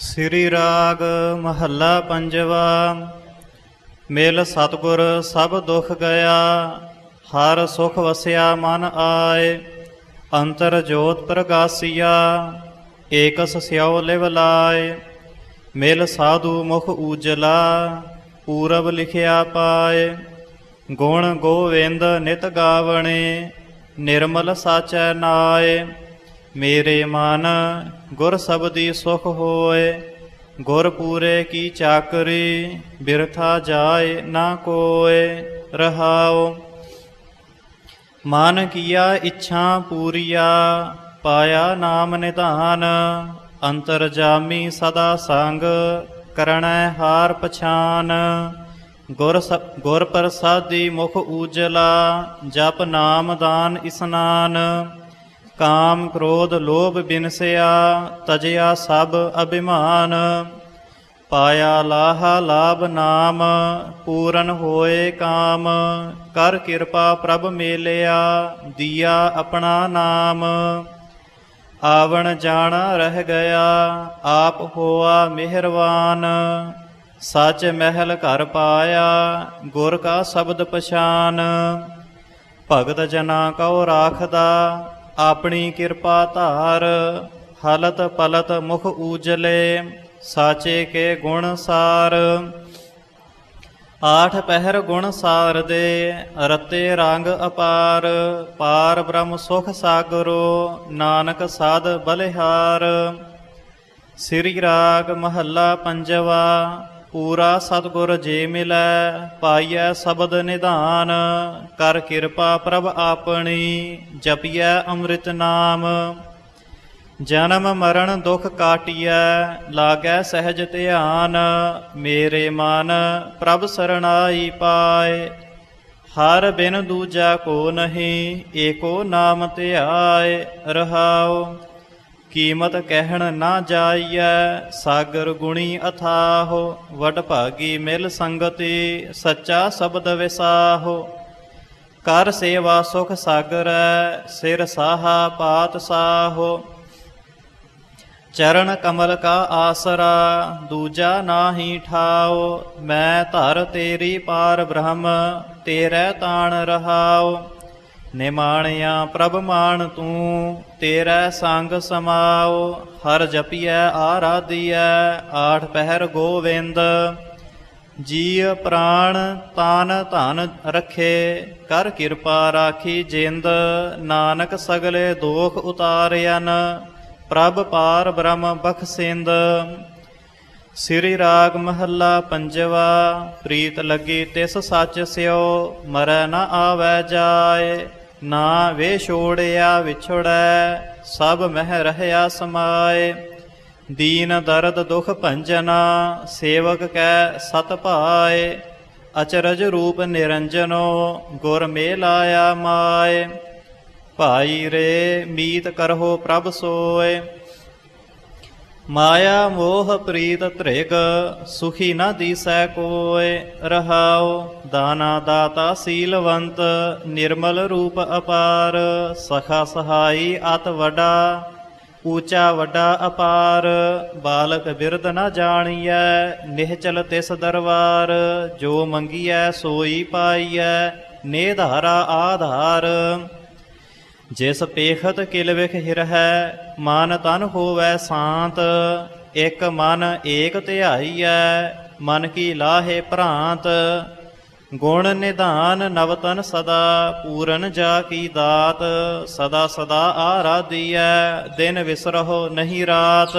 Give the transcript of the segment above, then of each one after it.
ਸ੍ਰੀ ਰਾਗ ਮਹੱਲਾ ਪੰਜਵਾ, ਮਿਲ ਸਤਗੁਰ ਸਭ ਦੁਖ ਗਿਆ, ਹਰ ਸੁਖ ਵਸਿਆ ਮਨ ਆਏ, ਅੰਤਰ ਜੋਤ ਪ੍ਰਗਾਸੀਆ, ਏਕਸ ਸਿਉ ਲਿਵ ਲਾਏ, ਮਿਲ ਸਾਧੂ ਮੁਖ ਊਜਲਾ, ਪੂਰਬ ਲਿਖਿਆ ਪਾਏ, ਗੁਣ ਗੋਵਿੰਦ ਨਿਤ ਗਾਵਣੇ, ਨਿਰਮਲ ਸਾਚੈ ਨਾਏ, ਮੇਰੇ ਮਨ ਗੁਰ ਸਬਦੀ ਸੁਖ ਹੋਏ, ਗੁਰ ਪੂਰੇ ਕੀ ਚਾਕਰੀ, ਬਿਰਥਾ ਜਾਏ ਨਾ ਕੋਏ, ਰਹਾਉ। ਮਨ ਕੀਆ ਇੱਛਾ ਪੂਰੀਆ, ਪਾਇਆ ਨਾਮ ਨਿਧਾਨ, ਅੰਤਰ ਜਾਮੀ ਸਦਾ ਸੰਗ, ਕਰਣੈ ਹਾਰ ਪਛਾਨ। ਗੁਰ ਸ- ਗੁਰ ਪ੍ਰਸਾਦੀ ਮੁਖ ਊਜਲਾ, ਜਪ ਨਾਮ ਦਾਨ ਇਸਨਾਨ। ਕਾਮ ਕ੍ਰੋਧ ਲੋਭ ਬਿਨਸਿਆ, ਤਜਿਆ ਸਭ ਅਭਿਮਾਨ। ਪਾਇਆ ਲਾਹਾ ਲਾਭ ਨਾਮ, ਪੂਰਨ ਹੋਏ ਕਾਮ। ਕਰ ਕਿਰਪਾ ਪ੍ਰਭ ਮੇਲਿਆ, ਦੀਆ ਆਪਣਾ ਨਾਮ। ਆਵਣ ਜਾਣਾ ਰਹਿ ਗਿਆ, ਆਪ ਹੋਆ ਮਿਹਰਵਾਨ। ਸੱਚ ਮਹਿਲ ਘਰ ਪਾਇਆ, ਗੁਰ ਕਾ ਸ਼ਬਦ ਪਛਾਨ। ਭਗਤ ਜਨਾ ਕਉ ਰਾਖਦਾ ਆਪਣੀ ਕਿਰਪਾ ਧਾਰ, ਹਲਤ ਪਲਤ ਮੁਖ ਊਜਲੇ, ਸਾਚੇ ਕੇ ਗੁਣ ਸਾਰ। ਆਠ ਪਹਿਰ ਗੁਣ ਸਾਰ ਦੇ ਰਤੇ ਰੰਗ ਅਪਾਰ। ਪਾਰ ਬ੍ਰਹਮ ਸੁਖ ਸਾਗਰੋ, ਨਾਨਕ ਸਾਧ ਬਲਿਹਾਰ। ਸ੍ਰੀ ਰਾਗ ਮਹੱਲਾ ਪੰਜਵਾ ਪੂਰਾ ਸਤਿਗੁਰ ਜੇ ਮਿਲੈ, ਪਾਈਐ ਸ਼ਬਦ ਨਿਧਾਨ, ਕਰ ਕਿਰਪਾ ਪ੍ਰਭ ਆਪਣੀ, ਜਪੀਐ ਅੰਮ੍ਰਿਤ ਨਾਮ। ਜਨਮ ਮਰਨ ਦੁਖ ਕਾਟਿਐ, ਲਾਗੈ ਸਹਿਜ ਧਿਆਨ, ਮੇਰੇ ਮਨ ਪ੍ਰਭ ਸਰਣਾਈ ਪਾਏ। ਹਰ ਬਿਨ ਦੂਜਾ ਕੋ ਨਹੀਂ, ਏਕੋ ਨਾਮ ਧਿਆਏ ਰਹਾਓ ਕੀਮਤ ਕਹਿਣ ਨਾ ਜਾਈਐ, ਸਾਗਰ ਗੁਣੀ ਅਥਾਹੋ ਵਡ ਭਾਗੀ ਮਿਲ ਸੰਗਤੀ, ਸੱਚਾ ਸ਼ਬਦ ਵਿਸਾਹੋ। ਕਰ ਸੇਵਾ ਸੁਖ ਸਾਗਰ, ਸਿਰ ਸਾਹਾ ਪਾਤ ਸਾਹੋ। ਚਰਨ ਕਮਲ ਕਾ ਆਸਰਾ, ਦੂਜਾ ਨਾਹੀ ਠਾਓ ਮੈਂ ਧਰ ਤੇਰੀ ਪਾਰ ਬ੍ਰਹਮ, ਤੇਰੇ ਤਾਣ ਰਹਾਓ ਨਿਮਾਣਿਆ ਪ੍ਰਭ ਮਾਨ ਤੂੰ, ਤੇਰਾ ਸੰਗ ਸਮਾਓ, ਹਰ ਜਪੀਐ, ਆਰਾਧੀਐ, ਆਠ ਪਹਿਰ ਗੋਵਿੰਦ। ਜੀ ਪ੍ਰਾਣ ਤਾਨ ਧਨ ਰਖੇ, ਕਰ ਕਿਰਪਾ ਰਾਖੀ ਜਿੰਦ, ਨਾਨਕ ਸਗਲੇ ਦੋਖ ਉਤਾਰਿਆਨ ਪ੍ਰਭ ਪਾਰ ਬ੍ਰਹਮ ਬਖਸਿੰਦ। ਸ੍ਰੀ ਰਾਗ ਮਹੱਲਾ ਪੰਜਵਾ, ਪ੍ਰੀਤ ਲੱਗੀ ਤਿਸ ਸੱਚ ਸਿਓ, ਮਰੈ ਨਾ ਆਵੈ ਜਾਏ। ਨਾ ਵੇ ਛੋੜਿਆ ਵਿਛੜੈ, ਸਭ ਮਹਿ ਰਹਿਆ ਸਮਾਏ। ਦੀਨ ਦਰਦ ਦੁਖ ਭੰਜਨਾ, ਸੇਵਕ ਕੈ ਸਤ ਭਾਏ। ਅਚਰਜ ਰੂਪ ਨਿਰੰਜਨੋ, ਗੁਰ ਮੇਲਾਇਆ ਮਾਏ ਭਾਈ ਰੇ, ਮੀਤ ਕਰਹੁ ਪ੍ਰਭ ਸੋਏ। ਮਾਇਆ ਮੋਹ ਪ੍ਰੀਤ ਧ੍ਰਿਗ ਸੁਖੀ ਨਾ ਦੀਸੈ ਕੋਇ ਰਹਾਉ, ਦਾਨਾ ਦਾਤਾ ਸੀਲਵੰਤ, ਨਿਰਮਲ ਰੂਪ ਅਪਾਰ, ਸਖਾ ਸਹਾਈ ਅਤ ਵਡਾ, ਊਚਾ ਵੱਡਾ ਅਪਾਰ, ਬਾਲਕ ਬਿਰਦ ਨਾ ਜਾਣੀਐ, ਨਿਹਚਲ ਤਿਸ ਦਰਬਾਰ ਜੋ ਮੰਗੀਐ ਸੋਈ ਪਾਈਐ ਨੇਧਾਰਾ ਆਧਾਰ। ਜਿਸ ਪੇਖਤ ਕਿਲ ਵਿਖ ਹਿਰ ਹੈ ਮਨ ਤਨ ਹੋਵੈ ਸ਼ਾਂਤ, ਇਕ ਮਨ ਏਕ ਧਿਆਈਐ, ਮਨ ਕੀ ਲਾਹੇ ਭ੍ਰਾਂਤ। ਗੁਣ ਨਿਧਾਨ ਨਵਤਨ ਸਦਾ, ਪੂਰਨ ਜਾ ਕੀ ਦਾਤ, ਸਦਾ ਸਦਾ ਆਰਾਧੀਐ, ਦਿਨ ਵਿਸਰਹੁ ਨਹੀਂ ਰਾਤ।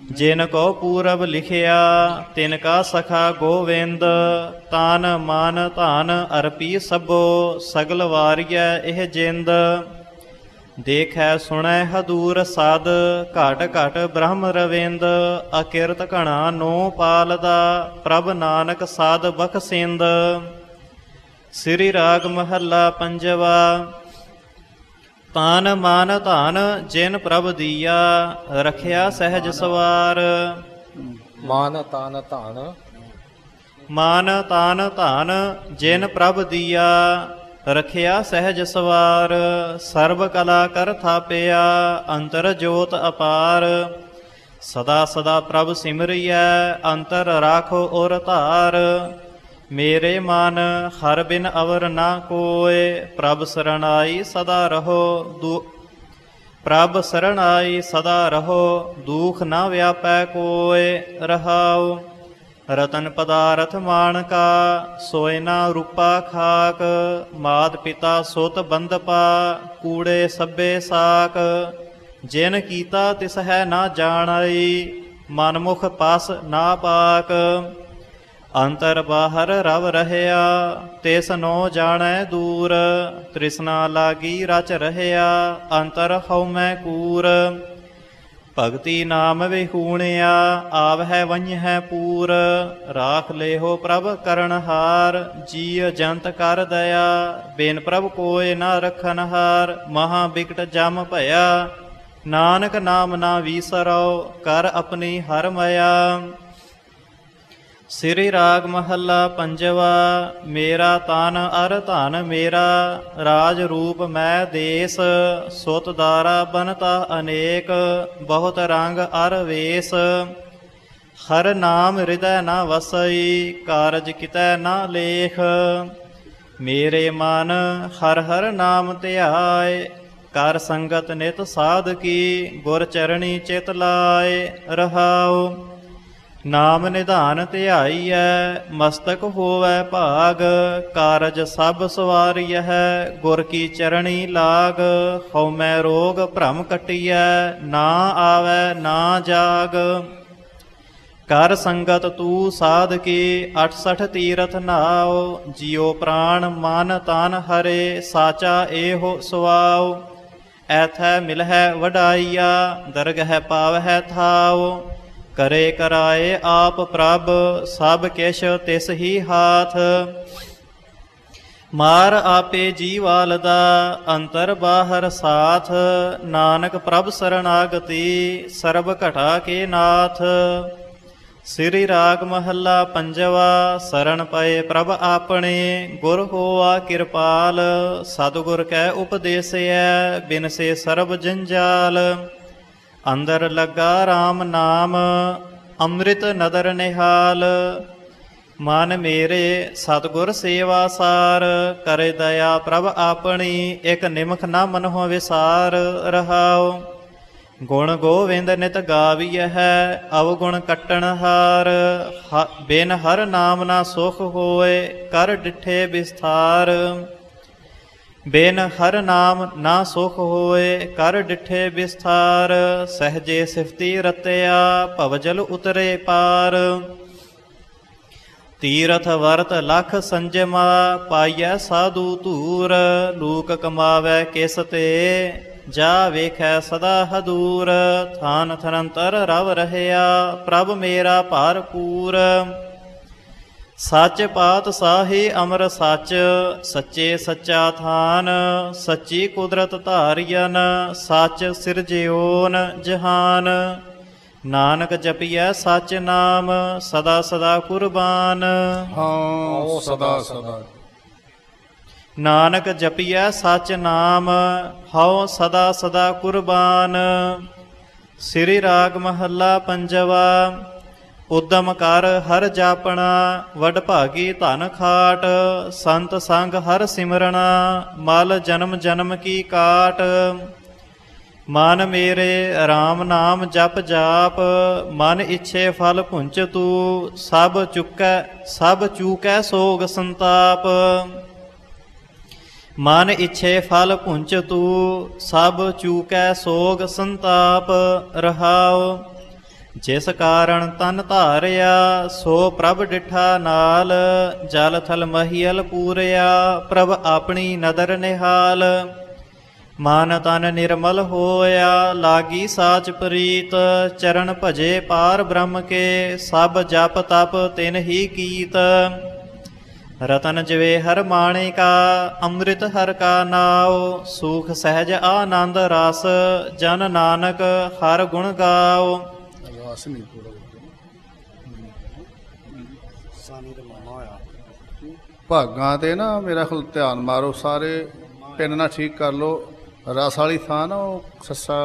ਜਿਨ ਕੋ ਪੂਰਬ ਲਿਖਿਆ, ਤਿਨ ਕਾ ਸਖਾ ਗੋਵਿੰਦ, ਤਾਨ ਮਾਨ ਧਾਨ ਅਰਪੀ ਸਭੋ, ਸਗਲ ਵਾਰਿਆ ਇਹ ਜਿੰਦ। ਦੇਖੈ ਸੁਣੈ ਹਦੂਰ ਸਾਧ ਘਟ ਘਟ ਬ੍ਰਹਮ ਰਵਿੰਦ, ਅਕਿਰਤ ਘਣਾ ਨੋ ਪਾਲਦਾ, ਪ੍ਰਭ ਨਾਨਕ ਸਾਧ ਬਖਸਿੰਦ ਸ੍ਰੀ ਰਾਗ ਮਹੱਲਾ ਪੰਜਵਾ ਤਾਨ ਮਾਨ ਧਨ ਜਿਨ ਪ੍ਰਭ ਦੀਆ ਰਖਿਆ ਸਹਿਜ ਸਵਾਰ। ਮਾਨ ਤਾਨ ਧਨ। ਮਾਨ ਤਾਨ ਧਨ ਜਿਨ ਪ੍ਰਭ ਦੀਆ ਰਖਿਆ ਸਹਿਜ ਸਵਾਰ। ਸਰਬ ਕਲਾ ਕਰ ਥਾਪਿਆ ਅੰਤਰ ਜੋਤ ਅਪਾਰ। ਸਦਾ ਸਦਾ ਪ੍ਰਭ ਸਿਮਰਿਐ ਅੰਤਰ ਰਾਖੋ ਔਰ ਧਾਰ। ਮੇਰੇ ਮਨ, ਹਰ ਬਿਨ ਅਵਰ ਨਾ ਕੋਏ, ਪ੍ਰਭ ਸਰਣਾਈ ਸਦਾ ਰਹੋ, ਦੂ, ਪ੍ਰਭ ਸਰਣਾਈ ਸਦਾ ਰਹੋ, ਦੁਖ ਨਾ ਵਿਆਪੈ ਕੋਏ, ਰਹਾਉ। ਰਤਨ ਪਦਾਰਥ ਮਾਨਕਾ ਸੋਇ ਨਾ ਰੂਪਾ ਖਾਕ, ਮਾਤ ਪਿਤਾ ਸੁਤ ਬੰਦਪਾ ਕੂੜੇ ਸੱਬੇ ਸਾਕ। ਜਿਨ ਕੀਤਾ ਤਿਸ ਹੈ ਨਾ ਜਾਣਈ ਮਨਮੁਖ ਪਸ ਨਾ ਪਾਕ। ਅੰਤਰ ਬਾਹਰ ਰਵ ਰਹਿਆ, ਤਿਸ ਨੋ ਜਾਣੈ ਦੂਰ, ਤ੍ਰਿਸ਼ਨਾ ਲਾਗੀ ਰਚ ਰਹਿਆ, ਅੰਤਰ ਹਉ ਮੈਂ ਕੂਰ। ਭਗਤੀ ਨਾਮ ਵਿਹੂਣਿਆ, ਆਵਹਿ ਵੰਝੈ ਪੂਰ। ਰਾਖ ਲੇਹੋ ਪ੍ਰਭ ਕਰਨਹਾਰ ਜੀਅ ਜੰਤ ਕਰ ਦਇਆ, ਬਿਨ ਪ੍ਰਭ ਕੋਇ ਨਾ ਰਖਨਹਾਰ ਮਹਾ ਬਿਕਟ ਜਮ ਭਇਆ, ਨਾਨਕ ਨਾਮ ਨਾ ਵੀਸਰੋ ਕਰ ਆਪਣੀ ਹਰ ਮਇਆ। ਸ੍ਰੀ ਰਾਗ ਮਹੱਲਾ ਪੰਜਵਾ, ਮੇਰਾ ਤਨ ਅਰ ਧਨ ਮੇਰਾ, ਰਾਜ ਰੂਪ ਮੈਂ ਦੇਸ, ਸੁਤ ਦਾਰਾ ਬਨਤਾ ਅਨੇਕ, ਬਹੁਤ ਰੰਗ ਅਰ ਵੇਸ। ਹਰ ਨਾਮ ਹਿਰਦੈ ਨਾ ਵਸਈ, ਕਾਰਜ ਕਿਤੈ ਨਾ ਲੇਖ। ਮੇਰੇ ਮਨ ਹਰ ਹਰ ਨਾਮ ਧਿਆਏ, ਕਰ ਸੰਗਤ ਨਿਤ ਸਾਧ ਕੀ, ਗੁਰ ਚਰਣੀ ਚਿਤ ਲਾਏ ਰਹਾਉ। ਨਾਮ ਨਿਧਾਨ ਧਿਆਈਐ, ਮਸਤਕ ਹੋਵੈ ਭਾਗ, ਕਾਰਜ ਸਭ ਸਵਾਰੀਐ, ਗੁਰ ਕੀ ਚਰਣੀ ਲਾਗ ਹਉਮੈ ਰੋਗ ਭ੍ਰਮ ਕਟਿਐ, ਨਾ ਆਵੈ, ਨਾ ਜਾਗ। ਕਰ ਸੰਗਤ ਤੂ ਸਾਧ ਕੀ 68 ਤੀਰਥ ਨਾਉ, ਜਿਉ ਪ੍ਰਾਣ ਮਨ ਤਨ ਹਰੇ, ਸਾਚਾ ਏਹੋ ਸੁਆਉ। ਐਥੈ ਮਿਲਹਿ ਵਡਾਈਆ, ਦਰਗਹਿ ਪਾਵਹਿ ਥਾਉ। ਕਰੇ ਕਰਾਏ ਆਪ ਪ੍ਰਭ, ਸਭ ਕਿਛ ਤਿਸ ਹੀ ਹਾਥ। ਮਾਰ ਆਪੇ ਜੀਵਾਲ ਦਾ ਅੰਤਰ ਬਾਹਰ ਸਾਥ। ਨਾਨਕ ਪ੍ਰਭ ਸਰਣਾਗਤੀ ਸਰਬ ਘਟਾ ਕੇ ਨਾਥ। ਸ੍ਰੀ ਰਾਗ ਮਹੱਲਾ ਪੰਜਵਾ ਸਰਣ ਪਏ ਪ੍ਰਭ ਆਪਣੇ, ਗੁਰ ਹੋਆ ਕਿਰਪਾਲ। ਸਤਿਗੁਰ ਕੈ ਉਪਦੇਸਿਐ ਬਿਨਸੇ ਸਰਬ ਜੰਜਾਲ। ਅੰਦਰ ਲੱਗਾ RAM ਨਾਮ, ਅੰਮ੍ਰਿਤ ਨਦਰ ਨਿਹਾਲ। ਮਨ ਮੇਰੇ ਸਤਿਗੁਰ ਸੇਵਾ ਸਾਰ, ਕਰੇ ਦਇਆ ਪ੍ਰਭ ਆਪਣੀ, ਇਕ ਨਿਮਖ ਨਾ ਮਨਹੁ ਵਿਸਾਰ ਰਹਾਉ। ਗੁਣ ਗੋਵਿੰਦ ਨਿਤ ਗਾਵੀਐ ਹੈ, ਅਵਗੁਣ ਕੱਟਣ ਹਾਰ। ਬਿਨ ਹਰ ਨਾਮ ਨਾ ਸੁਖ ਹੋਏ, ਕਰ ਡਿਠੇ ਵਿਸਥਾਰ। ਬਿਨ ਹਰ ਨਾਮ ਨਾ ਸੁਖ ਹੋਏ, ਕਰ ਡਿਠੇ ਵਿਸਥਾਰ, ਸਹਜੇ ਸਿਫਤੀ ਰਤਿਆ, ਭਵਜਲ ਉਤਰੇ ਪਾਰ। ਤੀਰਥ ਵਰਤ ਲਖ ਸੰਜਮਾ, ਪਾਈਐ ਸਾਧੂ ਧੂਰ, ਲੂਕ ਕਮਾਵੈ ਕਿਸ ਤੇ, ਜਾ ਵੇਖੈ ਸਦਾ ਹਦੂਰ, ਥਾਨ ਥਨੰਤਰ ਰਵ ਰਹਿਆ, ਪ੍ਰਭ ਮੇਰਾ ਭਰਪੂਰ ਸੱਚ ਪਾਤ ਸਾਹੀ ਅਮਰ ਸੱਚ ਸੱਚੇ ਸੱਚਾ ਥਾਨ ਸੱਚੀ ਕੁਦਰਤ ਧਾਰਿਆਨ ਸੱਚ ਸਿਰਜਿਓਨ ਜਹਾਨ। ਨਾਨਕ ਜਪੀਐ ਸੱਚ ਨਾਮ ਸਦਾ ਸਦਾ ਕੁਰਬਾਨ। ਹਾਂ ਸਦਾ ਸਦਾ। ਨਾਨਕ ਜਪੀਐ ਸੱਚ ਨਾਮ ਹਉ ਸਦਾ ਸਦਾ ਕੁਰਬਾਨ। ਸ੍ਰੀ ਰਾਗ ਮਹੱਲਾ ਪੰਜਵਾ ਉਦਮ ਕਰ ਹਰ ਜਾਪਣਾ, ਵਡ ਭਾਗੀ ਧਨ ਖਾਟ, ਸੰਤ ਸੰਗ ਹਰ ਸਿਮਰਣਾ, ਮਲ ਜਨਮ ਜਨਮ ਕੀ ਕਾਟ। ਮਨ ਮੇਰੇ RAM ਨਾਮ ਜਪ ਜਾਪ, ਮਨ ਇੱਛੇ ਫਲ ਪੁੰਚ ਤੂ, ਸਭ ਚੁਕੈ, ਸਭ ਚੂਕੈ ਸੋਗ ਸੰਤਾਪ। ਮਨ ਇੱਛੇ ਫਲ ਪੁੰਚ ਤੂ, ਸਭ ਚੂਕੈ ਸੋਗ ਸੰਤਾਪ, ਰਹਾਉ। ਜਿਸ ਕਾਰਨ ਤਨ ਧਾਰਿਆ, ਸੋ ਪ੍ਰਭ ਡਿਠਾ ਨਾਲ। ਜਲ ਥਲ ਮਹੀਲ ਪੂਰਿਆ, ਪ੍ਰਭ ਆਪਣੀ ਨਦਰ ਨਿਹਾਲ। ਮਨ ਤਨ ਨਿਰਮਲ ਹੋਇਆ, ਲਾਗੀ ਸਾਚ ਪ੍ਰੀਤ। ਚਰਨ ਭਜੇ ਪਾਰ ਬ੍ਰਹਮ ਕੇ, ਸਭ ਜਪ ਤਪ ਤਿਨ ਹੀ ਕੀਤ। ਰਤਨ ਜਵੇ ਹਰ ਮਾਣਿਕਾ ਅੰਮ੍ਰਿਤ ਹਰ ਕਾ ਨਾਉ। ਸੁਖ ਸਹਿਜ ਆਨੰਦ ਰਸ, ਜਨ ਨਾਨਕ ਹਰ ਗੁਣ ਗਾਓ ਰਾਸ ਨਹੀਂ ਪੂਰਾ ਭਾਗਾਂ ਤੇ ਨਾ ਮੇਰਾ ਖਲ ਧਿਆਨ ਮਾਰੋ ਸਾਰੇ ਪਿੰਨ ਨਾਲ ਠੀਕ ਕਰ ਲੋ ਰਸ ਵਾਲੀ ਥਾਂ ਨਾ ਉਹ ਸੱਸਾ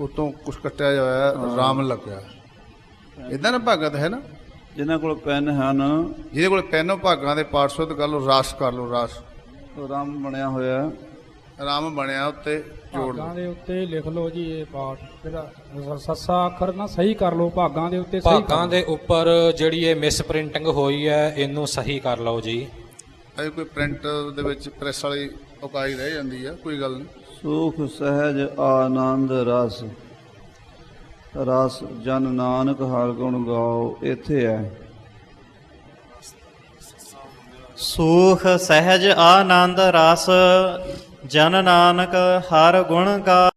ਉਤੋਂ ਕੁਛ ਕੱਟਿਆ ਜਿਹਾ ਹੋਇਆ ਰਾਮ ਲੱਗਿਆ। ਇਦਾਂ ਨਾ ਭਗਤ ਹੈ ਨਾ? ਜਿਨ੍ਹਾਂ ਕੋਲ ਪੈਨ ਹਨ ਜਿਹਦੇ ਕੋਲ ਪੈਨੋ ਭਾਗਾਂ ਦੇ ਪਾਠਸ਼ੁੱਧ ਕਰ ਲਓ ਰਾਸ ਕਰ ਲਓ ਰਾਸ। ਉਹ ਰਾਮ ਬਣਿਆ ਹੋਇਆ। ਰਾਮ ਬਣਿਆ ਉੱਤੇ ਜੋੜ ਭਾਗਾਂ ਲਓ ਦੇ ਉੱਤੇ ਲਿਖ ਲਓ ਜੀ ਇਹ ਪਾਠ। ਜਿਹੜਾ ਸ- ਸੱਸਾ ਅੱਖਰ ਨਾ ਸਹੀ ਕਰ ਲਓ ਭਾਗਾਂ ਦੇ ਉੱਤੇ ਸਹੀ ਭਾਗਾਂ। ਦੇ ਉੱਪਰ ਜਿਹੜੀ ਇਹ ਮਿਸ ਪ੍ਰਿੰਟਿੰਗ ਹੋਈ ਹੈ ਇਹਨੂੰ ਸਹੀ ਕਰ ਲਓ ਜੀ। ਇਹ ਕੋਈ ਪ੍ਰਿੰਟ ਦੇ ਵਿੱਚ ਪ੍ਰੈਸ ਵਾਲੀ ਉਕਾਈ ਰਹਿ ਜਾਂਦੀ ਆ ਕੋਈ ਗੱਲ ਨਹੀਂ। ਸੁਖ ਸਹਿਜ ਆਨੰਦ ਰਸ। ਰਸ ਜਨ ਨਾਨਕ ਹਰ ਗੁਣ ਗਾਓ ਇੱਥੇ ਹੈ। ਸੂਖ ਸਹਿਜ ਆਨੰਦ ਰਸ। ਜਨ ਨਾਨਕ ਹਰ ਗੁਣ ਗਾ